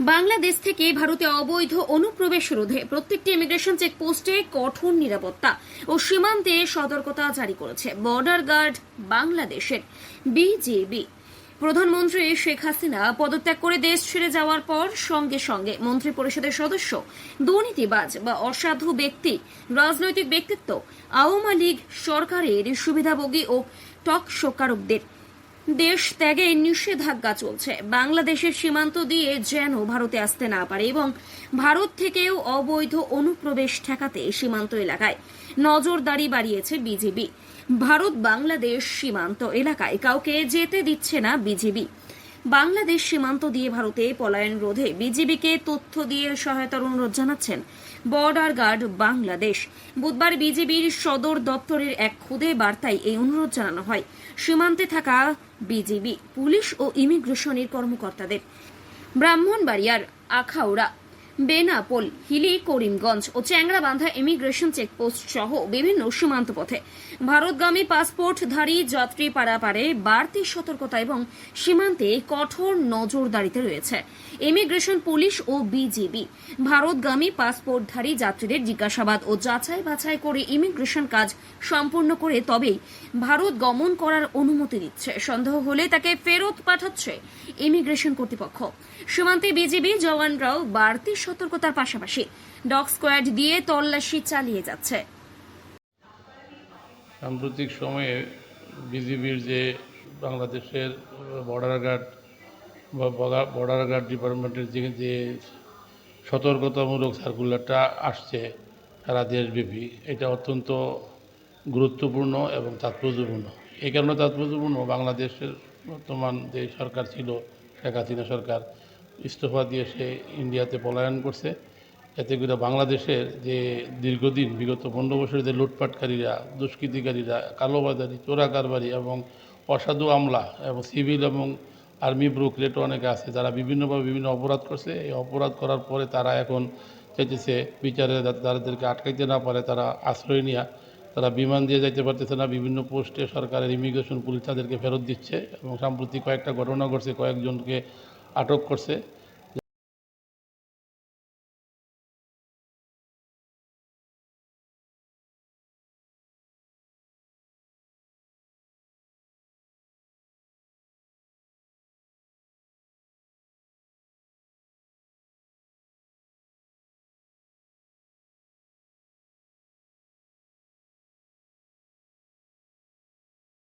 বাংলাদেশ থেকে ভারতে অবৈধ অনুপ্রবেশ রোধে প্রত্যেকটি ইমিগ্রেশন চেকপোস্টে কঠোর নিরাপত্তা ও সীমান্তে সতর্কতা জারি করেছে বর্ডার গার্ড বাংলাদেশের বিজেবি প্রধানমন্ত্রী শেখ হাসিনা পদত্যাগ করে দেশ ছেড়ে যাওয়ার পর সঙ্গে সঙ্গে মন্ত্রী পরিষদের সদস্য, দুর্নীতিবাজ বা অসাধু ব্যক্তি, রাজনৈতিক ব্যক্তিত্ব, আওয়ামী লীগ সরকারের সুবিধাভোগী ও টক শোকারকদের দেশ ত্যাগে নিষেধাজ্ঞা চলছে। বাংলাদেশের সীমান্ত দিয়ে যেন ভারতে আসতে না পারে এবং ভারত থেকেও অবৈধ অনুপ্রবেশ ঠেকাতে সীমান্ত এলাকায় নজরদারি বাড়িয়েছে বিজেপি ভারত বাংলাদেশ সীমান্ত এলাকায় কাউকে যেতে দিচ্ছে না বিজেপি বাংলাদেশ সীমান্ত দিয়ে ভারতে পলায়ন রোধে বিজিবিকে তথ্য দিয়ে সহায়তার অনুরোধ জানাচ্ছেন বর্ডার গার্ড বাংলাদেশ বুধবার বিজেপির সদর দপ্তরের এক খুদে বার্তায় এই অনুরোধ জানানো হয়। সীমান্তে থাকা বিজিবি, পুলিশ ও ইমিগ্রেশনের কর্মকর্তাদের। ব্রাহ্মণবাড়িয়ার আখাউড়া বেনাপোল, হিলি, করিমগঞ্জ ও চ্যাংরাবান্ধা ইমিগ্রেশন চেকপোস্ট সহ বিভিন্ন সীমান্ত পথে ভারতগামী পাসপোর্টধারী যাত্রী পারাপারে বাড়তি সতর্কতা এবং সীমান্তে কঠোর নজরদারিতে রয়েছে। ইমিগ্রেশন পুলিশ ও বিজিবি, ভারতগামী পাসপোর্টধারী যাত্রীদের জিজ্ঞাসাবাদ ও যাচাই বাছাই করে ইমিগ্রেশন কাজ সম্পূর্ণ করে তবেই ভারত গমন করার অনুমতি দিচ্ছে। সন্দেহ হলে তাকে ফেরত পাঠাচ্ছে ইমিগ্রেশন কর্তৃপক্ষ। সীমান্তে বিজিবি জওয়ানরাও বাড়তি সতর্কতার পাশাপাশি ডগ স্কোয়াড দিয়ে তল্লাশি চালিয়ে যাচ্ছে। সাম্প্রতিক সময়ে বিজিবির যে বাংলাদেশের বর্ডার গার্ড বা বর্ডার গার্ড ডিপার্টমেন্টের যে যে সতর্কতামূলক সার্কুলারটা আসছে সারা দেশব্যাপী, এটা অত্যন্ত গুরুত্বপূর্ণ এবং তাৎপর্যপূর্ণ। এই কারণে তাৎপর্যপূর্ণ বাংলাদেশের বর্তমান যে সরকার ছিল, শেখ হাসিনা সরকার ইস্তফা দিয়ে সে ইন্ডিয়াতে পলায়ন করছে। এতে করে বাংলাদেশের যে দীর্ঘদিন, বিগত পনেরো বছরের যে লুটপাটকারীরা, দুষ্কৃতিকারীরা, কালোবাজারি চোরা কারবারি এবং অসাধু আমলা এবং সিভিল এবং আর্মি ব্রুকলেটও অনেকে আছে, যারা বিভিন্নভাবে বিভিন্ন অপরাধ করছে। এই অপরাধ করার পরে তারা এখন চাইতেছে বিচারে তাদেরকে আটকাইতে না পারে, তারা আশ্রয় নেওয়া তারা বিমান দিয়ে যাইতে পারতেছে না, বিভিন্ন পোস্টে সরকারের ইমিগ্রেশন পুলিশ তাদেরকে ফেরত দিচ্ছে এবং সাম্প্রতিক কয়েকটা ঘটনা ঘটছে, কয়েকজনকে আটক করছে।